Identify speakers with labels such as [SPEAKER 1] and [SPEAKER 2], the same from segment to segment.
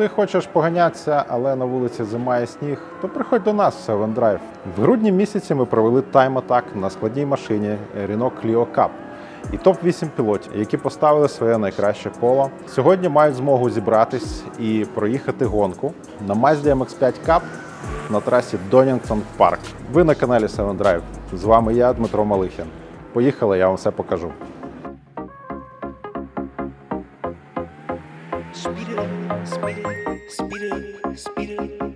[SPEAKER 1] ти хочеш поганятися, але на вулиці зима і сніг, то приходь до нас в Seven Drive. В грудні місяці ми провели тайм-атак на складній машині Renault Clio Cup. І топ-8 пілотів, які поставили своє найкраще коло, сьогодні мають змогу зібратись і проїхати гонку на Mazda MX-5 Cup на трасі Donington Park. Ви на каналі Seven Drive. З вами я, Дмитро Малихін. Поїхали, я вам все покажу.
[SPEAKER 2] Speed it up, speed it up, speed it up, speed it up.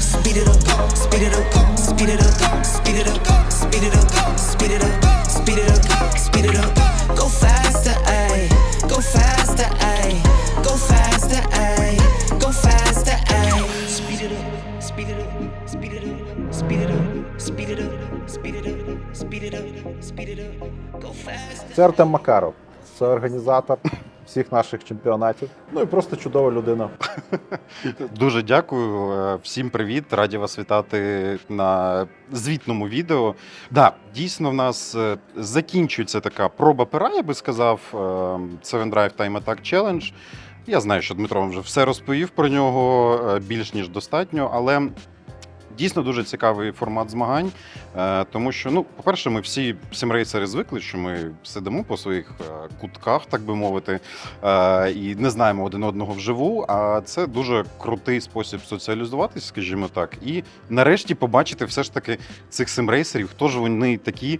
[SPEAKER 2] Speed it up, speed it up, speed it up, speed it up, speed it up, speed it up, speed it up, speed it up. Go faster, ayy, go faster, ayy, go faster, ayy, go faster, ayy. Speed it up, speed it up, speed it up, speed it up, speed it up, speed it up, speed it up, speed it up. Go faster.
[SPEAKER 1] Це Артем Макаров, Це організатор всіх наших чемпіонатів. Ну і просто чудова людина.
[SPEAKER 3] Дуже дякую. Е, Всім привіт. Раді вас вітати на звітному відео. Да, дійсно, в нас е, закінчується така проба пера, я би сказав. е, Seven Drive Time Attack Challenge. Я знаю, що Дмитро вже все розповів про нього більш ніж достатньо, але. Дійсно дуже цікавий формат змагань, е, тому що, ну, по-перше, ми всі сімрейсери звикли, що ми сидимо по своїх е, кутках, так би мовити, е, і не знаємо один одного вживу. А це дуже крутий спосіб соціалізуватись, скажімо так, і нарешті побачити все ж таки цих симрейсерів, хто ж вони такі,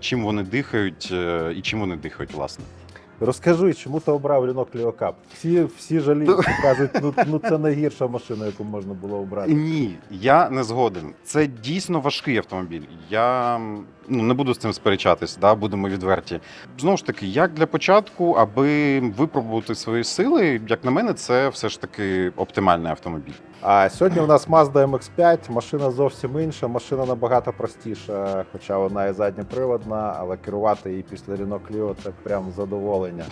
[SPEAKER 3] чим вони дихають і чим вони дихають, власне.
[SPEAKER 1] Розкажи, чому ти обрав Renault Clio Cup? Всі, всі жаліють, кажуть, ну, ну це найгірша машина, яку можна було обрати.
[SPEAKER 3] Ні, я не згоден. Це дійсно важкий автомобіль. Я ну, не буду з цим сперечатись, да, будемо відверті. Знову ж таки, як для початку, аби випробувати свої сили, як на мене, це все ж таки оптимальний автомобіль.
[SPEAKER 1] А сьогодні у нас Mazda MX-5, машина зовсім інша, машина набагато простіша, хоча вона і задньоприводна, але керувати її після Renault Clio – це прям задоволення.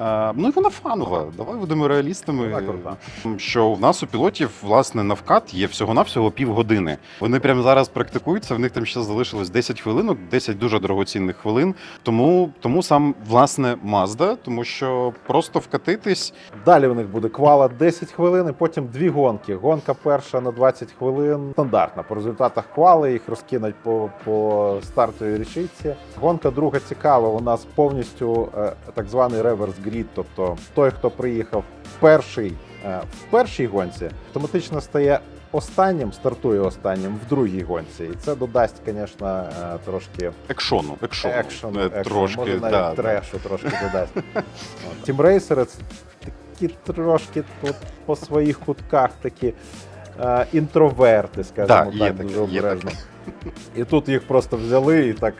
[SPEAKER 3] Е, ну і вона фанова. Давай будемо реалістами.
[SPEAKER 1] Вона крута.
[SPEAKER 3] Що в нас у пілотів власне на вкат є всього-навсього півгодини. Вони прямо зараз практикуються. В них там ще залишилось 10 хвилинок, 10 дуже дорогоцінних хвилин. Тому, тому сам власне Mazda, тому що просто вкатитись.
[SPEAKER 1] Далі в них буде квала 10 хвилин, і потім дві гонки. Гонка перша на 20 хвилин, стандартна. По результатах квали їх розкинуть по, по стартовій річиці. Гонка друга цікава. У нас повністю е, так званий реверс грід. Тобто той, хто приїхав перший е, в першій гонці, автоматично стає останнім, стартує останнім в другій гонці. І це додасть, звісно, е, трошки
[SPEAKER 3] Екшону, екшону,
[SPEAKER 1] екшену,
[SPEAKER 3] Е,
[SPEAKER 1] екшену,
[SPEAKER 3] трошки
[SPEAKER 1] може навіть
[SPEAKER 3] да, да.
[SPEAKER 1] трешу трошки додасть. Тімрейсери це такі трошки тут по своїх кутках такі е, інтроверти, скажімо
[SPEAKER 3] Да, є
[SPEAKER 1] так,
[SPEAKER 3] таке,
[SPEAKER 1] дуже
[SPEAKER 3] є
[SPEAKER 1] обережно. І тут їх просто взяли і так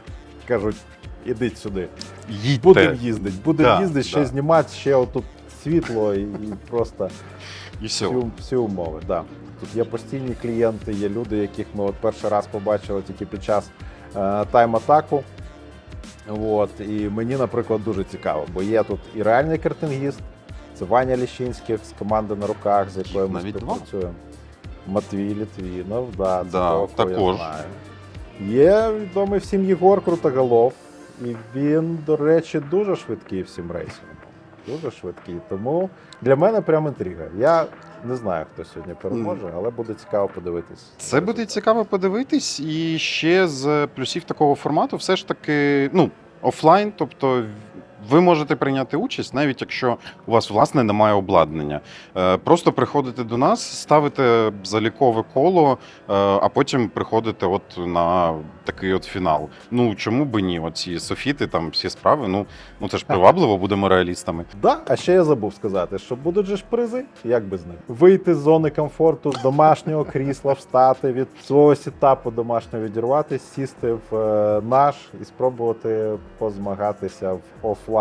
[SPEAKER 1] кажуть: ідіть сюди.
[SPEAKER 3] Їдьте.
[SPEAKER 1] Будемо їздити, будемо
[SPEAKER 3] Да,
[SPEAKER 1] їздити, ще
[SPEAKER 3] да.
[SPEAKER 1] знімати, ще отут світло і, і просто
[SPEAKER 3] І все.
[SPEAKER 1] всі, всі умови. Да. Тут є постійні клієнти, є люди, яких ми от перший раз побачили тільки під час е, тайм-атаку. От, і мені, наприклад, дуже цікаво, бо є тут і реальний картингіст, це Ваня Ліщинський з команди на руках, з якою ми
[SPEAKER 3] навіть два.
[SPEAKER 1] співпрацюємо. Матвій Літвінов, да, це
[SPEAKER 3] Да,
[SPEAKER 1] того, кого
[SPEAKER 3] також.
[SPEAKER 1] я знаю. Є відомий всім Єгор Крутоголов, і він, до речі, дуже швидкий всім рейсом. Дуже швидкий. Тому для мене прям інтрига. Я не знаю, хто сьогодні переможе, але буде цікаво подивитись.
[SPEAKER 3] Це буде цікаво подивитись, і ще з плюсів такого формату, все ж таки, ну, офлайн, тобто. Ви можете прийняти участь, навіть якщо у вас власне немає обладнання. Е, Просто приходите до нас, ставите залікове коло, е, а потім приходите от на такий от фінал. Ну чому би ні? Оці софіти, там всі справи. Ну, ну це ж привабливо, будемо реалістами.
[SPEAKER 1] Да, а ще я забув сказати, що будуть же ж призи, як без них. Вийти з зони комфорту, з домашнього крісла, встати від свого сітапу домашнього відірватися, сісти в е, наш і спробувати позмагатися в офлайн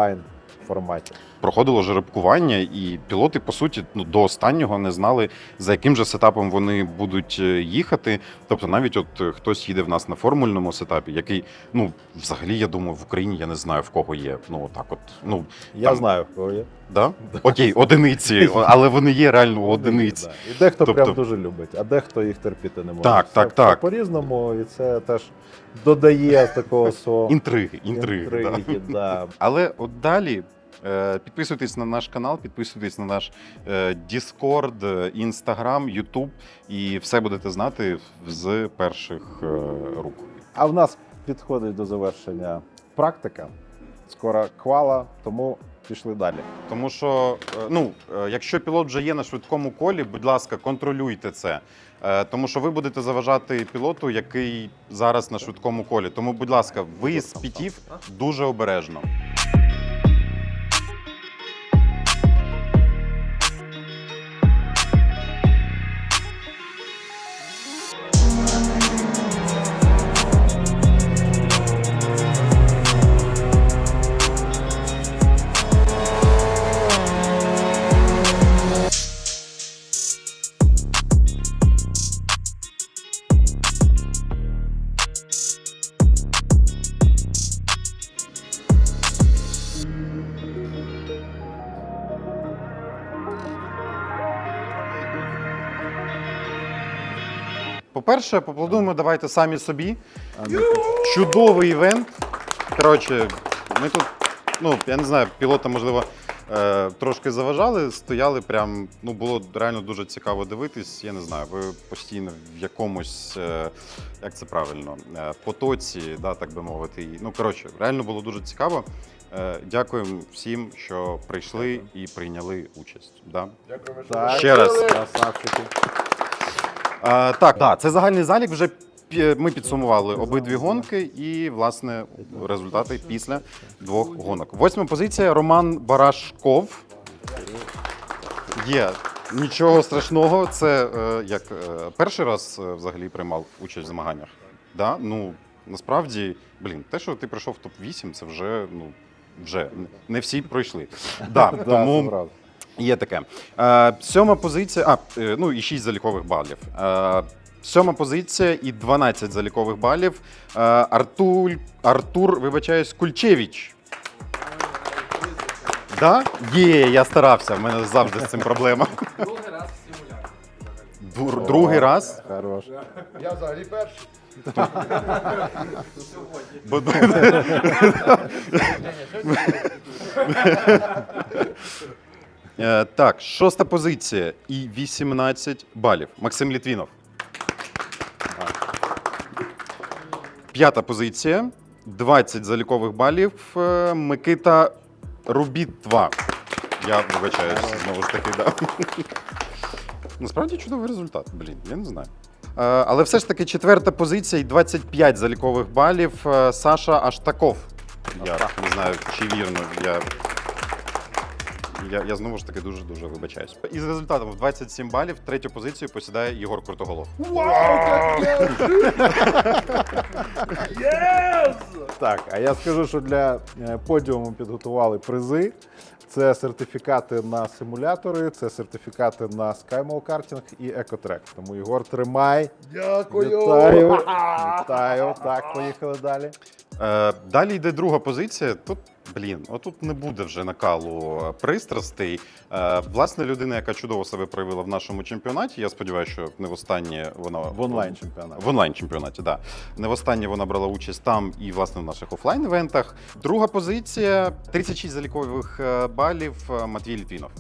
[SPEAKER 1] форматі.
[SPEAKER 3] проходило жеребкування, і пілоти, по суті, ну до останнього не знали, за яким же сетапом вони будуть е, їхати. Тобто, навіть от е, хтось їде в нас на формульному сетапі, який, ну, взагалі, я думаю, в Україні я не знаю в кого є. Ну, отак, от. Ну,
[SPEAKER 1] Я
[SPEAKER 3] Там-
[SPEAKER 1] знаю, кого є.
[SPEAKER 3] Да? Окей, одиниці, але вони є реально одиниць.
[SPEAKER 1] Да. І дехто
[SPEAKER 3] Тобто-
[SPEAKER 1] прям дуже любить, а дехто їх терпіти не може.
[SPEAKER 3] Так,
[SPEAKER 1] Все-
[SPEAKER 3] так, так.
[SPEAKER 1] По-різному, і це теж додає такого свого
[SPEAKER 3] Інтриги, інтриги.
[SPEAKER 1] інтриги, да.
[SPEAKER 3] Але от далі Е, Підписуйтесь на наш канал, підписуйтесь на наш Discord, е, Instagram, YouTube і все будете знати з перших е, рук.
[SPEAKER 1] А в нас підходить до завершення практика. Скоро квала, тому пішли далі.
[SPEAKER 3] Тому що, е, ну, е, якщо пілот вже є на швидкому колі, будь ласка, контролюйте це. Е, Тому що ви будете заважати пілоту, який зараз на швидкому колі. Тому, будь ласка, ви з пітів дуже обережно. По-перше, поаплодуємо давайте самі собі. Чудовий івент. Коротше, ми тут, ну, я не знаю, пілота, можливо, е, трошки заважали, стояли прям, ну, було реально дуже цікаво дивитись. Я не знаю, ви постійно в якомусь, е, як це правильно, е, потоці, да, так би мовити. І, Ну, коротше, реально було дуже цікаво. Е, Дякуємо всім, що прийшли і прийняли участь. Да?
[SPEAKER 1] Так,
[SPEAKER 3] Ще раз.
[SPEAKER 1] Красавчики.
[SPEAKER 3] А, так, да, це загальний залік. Вже пі- ми підсумували обидві гонки і, власне, результати після двох гонок. Восьма позиція Роман Барашков. Є. Нічого страшного. Це е, як е, перший раз е, взагалі приймав участь в змаганнях. Да? Ну, насправді, блін, те, що ти прийшов в топ-8, це вже, ну, вже не всі пройшли. Да,
[SPEAKER 1] Да, це
[SPEAKER 3] тому
[SPEAKER 1] правда.
[SPEAKER 3] Є таке. Е, сьома позиція. А, е, ну і 6 залікових балів. Е, сьома позиція і 12 залікових балів. Е, Артур, Артур, вибачаюсь, Кульчевич. Да? Є, я старався. В мене завжди з цим проблема. Другий раз в. Другий раз.
[SPEAKER 1] Хорош.
[SPEAKER 4] Я взагалі перший.
[SPEAKER 3] Бо- Так, шоста позиція і 18 балів. Максим Літвінов. П'ята позиція. 20 залікових балів. Е, Микита Рубітва. Я вибачаюсь, знову ж таки, да. Насправді чудовий результат. Блін, я не знаю. Е, Але все ж таки четверта позиція і 25 залікових балів. Е, Саша Аштаков. Я не знаю, чи вірно. Я, я, я знову ж таки дуже дуже вибачаюсь. Із результатом в 27 балів третю позицію посідає Єгор Крутоголов.
[SPEAKER 1] Так, а я скажу, що для е, подіуму підготували призи. Це сертифікати на симулятори, це сертифікати на SkyMall картинг і екотрек. Тому Єгор, тримай.
[SPEAKER 4] Дякую.
[SPEAKER 1] Вітаю. Вітаю. Так, поїхали далі.
[SPEAKER 3] Е, далі йде друга позиція. Тут, блін, отут не буде вже накалу е, пристрастей. Е, власне, людина, яка чудово себе проявила в нашому чемпіонаті. Я сподіваюся, що не востаннє вона
[SPEAKER 1] В онлайн чемпіонаті.
[SPEAKER 3] В онлайн чемпіонаті, да. Не востаннє вона брала участь там і власне в наших офлайн івентах. Друга позиція 36 залікових е, балів. Матвій Літвінов.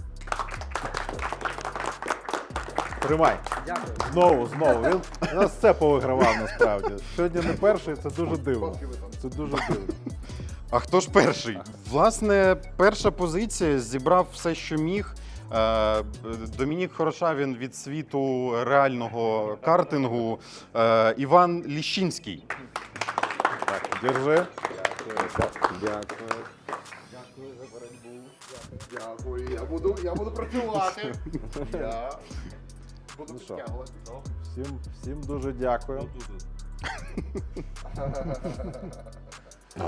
[SPEAKER 1] Тримай. Дякую. Знову, знову. Він у нас все повигравав насправді. Сьогодні не перший, це дуже дивно. Це дуже дивно.
[SPEAKER 3] А хто ж перший? Власне, перша позиція зібрав все, що міг. Е, Домінік Хорошавін від світу реального картингу. Е, Іван Ліщинський.
[SPEAKER 1] Так, держи.
[SPEAKER 4] Дякую. Дякую Я буду, я буду працювати. Я буду
[SPEAKER 1] Ну що?
[SPEAKER 4] підтягувати.
[SPEAKER 1] Всім, всім дуже дякую.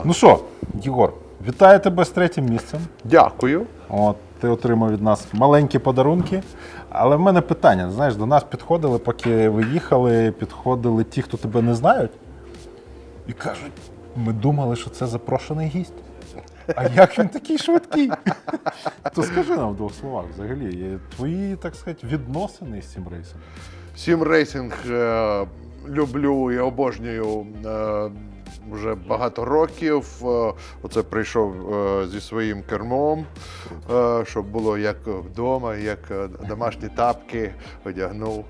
[SPEAKER 1] Ну що, Єгор, вітаю тебе з третім місцем.
[SPEAKER 4] Дякую.
[SPEAKER 1] От, ти отримав від нас маленькі подарунки. Але в мене питання: знаєш, до нас підходили, поки ви їхали, підходили ті, хто тебе не знають, і кажуть: ми думали, що це запрошений гість. А як він такий швидкий? То скажи нам в двох словах взагалі, твої, так сказати, відносини з цим рейсом.
[SPEAKER 4] Сім рейсинг е, люблю і обожнюю е, вже багато років. Е, Оце прийшов е, зі своїм кермом, е, щоб було як вдома, як домашні тапки одягнув.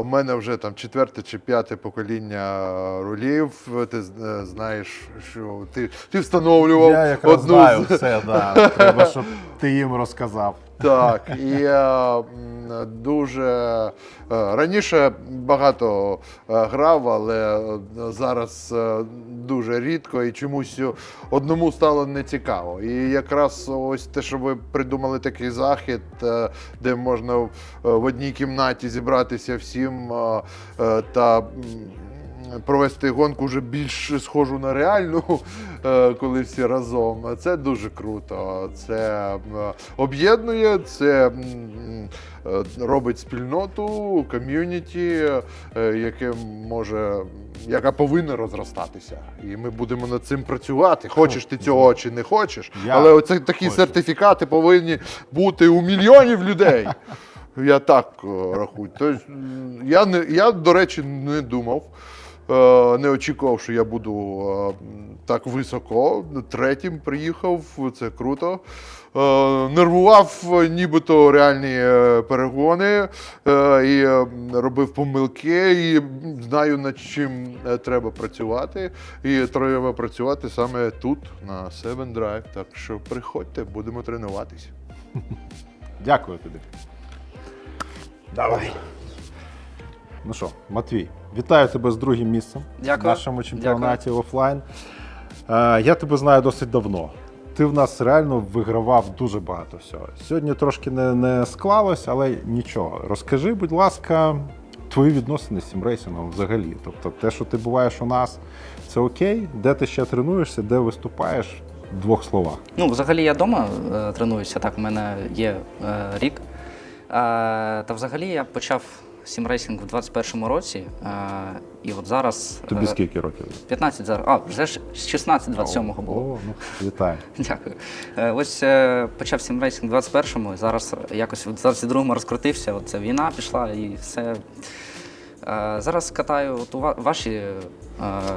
[SPEAKER 4] У мене вже там четверте чи п'яте покоління рулів. Ти знаєш, що ти, ти встановлював
[SPEAKER 1] Я якраз
[SPEAKER 4] одну
[SPEAKER 1] знаю все, да. треба, щоб ти їм розказав.
[SPEAKER 4] Так, і е, дуже е, раніше багато е, грав, але зараз дуже рідко і чомусь одному стало нецікаво. І якраз ось те, що ви придумали такий захід, де можна в- одній кімнаті зібратися всім та. Провести гонку вже більш схожу на реальну, е, коли всі разом. Це дуже круто. Це е, об'єднує, це е, робить спільноту, ком'юніті, яке може, яка повинна розростатися. І ми будемо над цим працювати. Хочеш ти цього чи не хочеш.
[SPEAKER 1] Я
[SPEAKER 4] Але оце такі
[SPEAKER 1] хочу.
[SPEAKER 4] сертифікати повинні бути у мільйонів людей. Я так рахую. Тобто, я, не, я, до речі, не думав, не очікував, що я буду е, так високо. Третім приїхав, це круто. Е, Нервував е, нібито реальні е, перегони е, і е, робив помилки, і знаю, над чим е, треба працювати. І треба працювати саме тут, на Seven Drive. Так що приходьте, будемо тренуватися.
[SPEAKER 1] Дякую тобі. Давай. Ну що, Матвій, вітаю тебе з другим місцем
[SPEAKER 5] Дякую.
[SPEAKER 1] в нашому чемпіонаті офлайн. Е, я тебе знаю досить давно. Ти в нас реально вигравав дуже багато всього. Сьогодні трошки не, не склалось, але нічого. Розкажи, будь ласка, твої відносини з сімрейсингом взагалі. Тобто, те, що ти буваєш у нас, це окей. Де ти ще тренуєшся, де виступаєш? В двох словах.
[SPEAKER 5] Ну, взагалі я вдома е, тренуюся, так, у мене є е, рік. Е, та взагалі я почав сімрейсинг в 21-му році. Е, і от зараз.
[SPEAKER 1] Тобі
[SPEAKER 5] е,
[SPEAKER 1] скільки років?
[SPEAKER 5] 15 зараз. А, вже ж з 16-27-го було.
[SPEAKER 1] О, ну, вітаю.
[SPEAKER 5] Дякую. Е, Ось почав сімрейсинг в 21-му, і зараз якось в 22-му розкрутився. От ця війна пішла і все. Зараз катаю от у ваші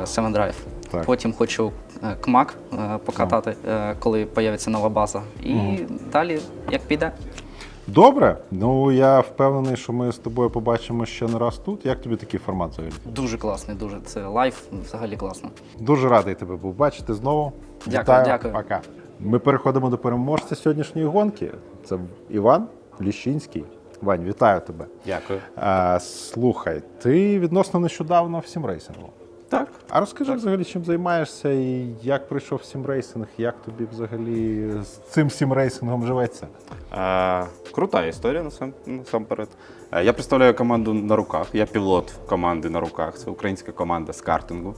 [SPEAKER 5] Seven Drive.
[SPEAKER 1] Так.
[SPEAKER 5] Потім хочу КМАК е, покатати, коли появиться нова база. І далі як піде.
[SPEAKER 1] Добре. Ну я впевнений, що ми з тобою побачимо ще не раз тут. Як тобі такий формат взагалі?
[SPEAKER 5] Дуже класний, дуже. Це лайф взагалі класно.
[SPEAKER 1] Дуже радий тебе був бачити знову.
[SPEAKER 5] Дякую,
[SPEAKER 1] Вітаю.
[SPEAKER 5] дякую.
[SPEAKER 1] Пока. Ми переходимо до переможця сьогоднішньої гонки. Це Іван Ліщинський. Вань, вітаю тебе.
[SPEAKER 6] Дякую.
[SPEAKER 1] А, слухай, ти відносно нещодавно в сімрейсингу.
[SPEAKER 6] Так.
[SPEAKER 1] А розкажи взагалі, чим займаєшся і як прийшов в сімрейсинг, як тобі взагалі з цим сімрейсингом живеться?
[SPEAKER 6] Е, крута історія насам, насамперед. Е, я представляю команду на руках. Я пілот команди на руках. Це українська команда з картингу.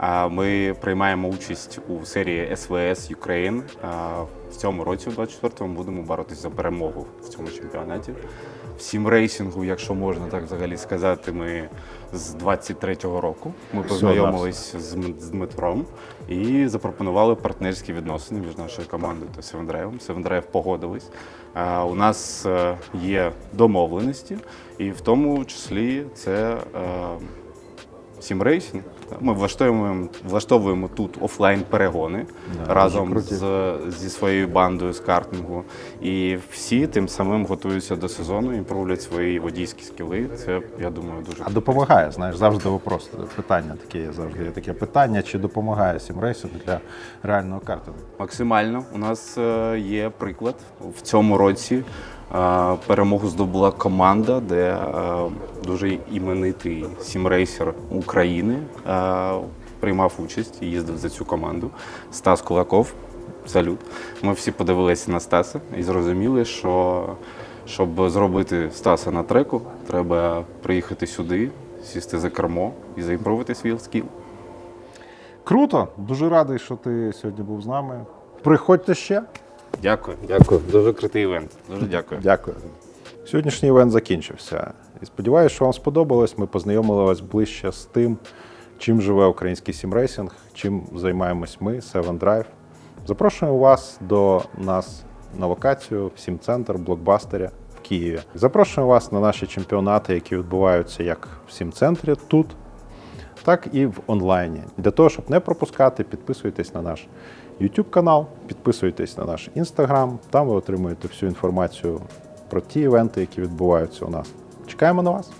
[SPEAKER 6] Е, ми приймаємо участь у серії СВС Ukraine. Е, в цьому році, в 24-му, будемо боротися за перемогу в цьому чемпіонаті. В сімрейсінгу, якщо можна так взагалі сказати, ми з 23-го року. Ми познайомились з, Дмитром і запропонували партнерські відносини між нашою командою та. Seven Drive погодились. Е, У нас е, є домовленості, і в тому числі це сімрейсинг. Ми влаштовуємо, влаштовуємо тут офлайн перегони
[SPEAKER 1] Да,
[SPEAKER 6] разом з, зі своєю бандою з картингу. І всі тим самим готуються до сезону і проводять свої водійські скіли. Це я думаю дуже
[SPEAKER 1] А допомагає, знаєш, завжди вопрос. Питання таке є завжди є таке питання, чи допомагає сімрейсинг для реального картингу?
[SPEAKER 6] Максимально. У нас е, є приклад. В цьому році перемогу здобула команда, де е, дуже іменитий сімрейсер України е, приймав участь і їздив за цю команду. Стас Кулаков. Салют. Ми всі подивилися на Стаса і зрозуміли, що щоб зробити Стаса на треку, треба приїхати сюди, сісти за кермо і заімпровити свій скіл.
[SPEAKER 1] Круто, дуже радий, що ти сьогодні був з нами. Приходьте ще.
[SPEAKER 6] Дякую, дякую. Дуже крутий івент. Дуже дякую.
[SPEAKER 1] Дякую. Сьогоднішній івент закінчився. І сподіваюся, що вам сподобалось. Ми познайомили вас ближче з тим, чим живе український сімрейсинг, чим займаємось ми, Seven Drive. Запрошуємо вас до нас на локацію в Сім-центр блокбастері в Києві. Запрошуємо вас на наші чемпіонати, які відбуваються як в Сім-центрі тут, так і в онлайні. Для того, щоб не пропускати, підписуйтесь на наш YouTube канал, підписуйтесь на наш Instagram. Там ви отримуєте всю інформацію про ті івенти, які відбуваються у нас. Чекаємо на вас.